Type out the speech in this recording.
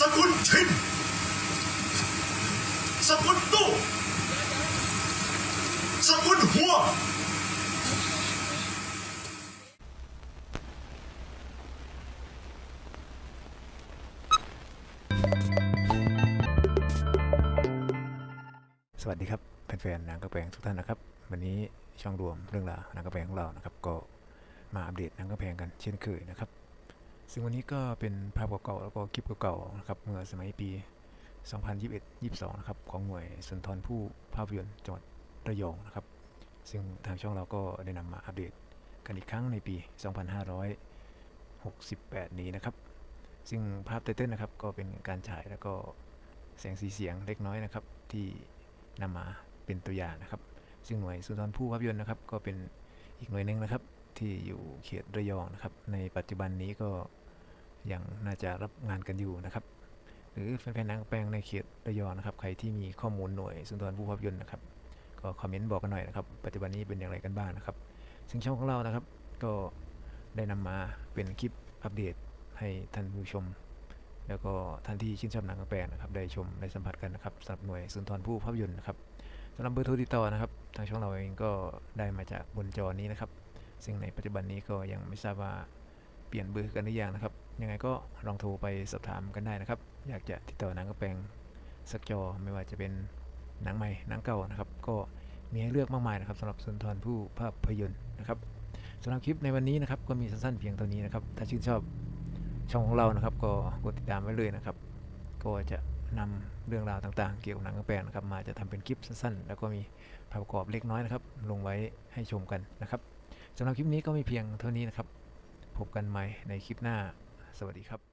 สกุลชินสกุลตู้สกุลหัวสวัสดีครับแฟนๆนังกระแปงทุกท่านนะครับ วันนี้ช่องรวมเรื่องราวนังกระแปงของเรานะครับ ก็มาอัปเดตนังกระแปลงกันเช่นเคยนะครับ ซึ่งวันนี้ก็เป็นภาพเก่าๆแล้วก็คลิปเก่าๆนะครับเมื่อสมัยปี 2021-22 นะครับของหน่วยสุนทรภู่ภาพยนตร์จังหวัดระยองนะครับ ซึ่งทางช่องเราก็ได้นำมาอัปเดตกันอีกครั้งในปี 2568 นี้นะครับ ซึ่งภาพไตเติ้ลนะครับก็เป็นการฉายแล้วก็แสงสีเสียงเล็กน้อยนะครับ ที่นำมาเป็นตัวอย่างนะครับ ซึ่งหน่วยสุนทรภู่ภาพยนตร์นะครับ ก็เป็นอีกหน่วยหนึ่งนะครับ ที่อยู่เขตระยองนะครับ ในปัจจุบันนี้ก็ ยังน่าจะรับงานกันอยู่นะครับ หรือแฟนๆนังแปลงในเขตระยองนะครับ ใครที่มีข้อมูลหน่วยสุนทรภูภาพยนตร์นะครับ ก็คอมเมนต์บอกกันหน่อยนะครับ ปัจจุบันนี้เป็นอย่างไรกันบ้างนะครับ ซึ่งช่องของเรานะครับ ก็ได้นำมาเป็นคลิปอัปเดตให้ท่านผู้ชม แล้วก็ท่านที่ชื่นชอบหนังกางแปลงนะครับ ได้ชมได้สัมผัสกันนะครับสำหรับหน่วยสุนทรภูภาพยนตร์นะครับสำหรับเบอร์โทรติดต่อนะครับ ทางช่องเราเองก็ได้มาจากบนจอนี้นะครับ ซึ่งในปัจจุบันนี้ก็ยังไม่ทราบว่าเปลี่ยนเบอร์กันหรือยังนะครับ ยังไงก็ลองโทรไปสอบถามกันได้นะครับ อยากจะติดต่อหนังกระแปลงสักจอไม่ว่าจะเป็นหนังใหม่หนังเก่านะครับ ก็มีให้เลือกมากมายนะครับสำหรับสุนทรภู่ภาพยนตร์นะครับสำหรับคลิปในวันนี้นะครับก็มีสั้นๆเพียงเท่านี้นะครับ ถ้าชื่นชอบช่องของเรานะครับ ก็กดติดตามไว้เลยนะครับ ก็จะนำเรื่องราวต่างๆ เกี่ยวกับหนังกลางแปลงนะครับ มาจะทำเป็นคลิปสั้นๆ แล้วก็มีภาพประกอบเล็กน้อยนะครับ ลงไว้ให้ชมกันนะครับสำหรับคลิปนี้ก็มีเพียงเท่านี้นะครับพบกันใหม่ในคลิปหน้า สวัสดีครับ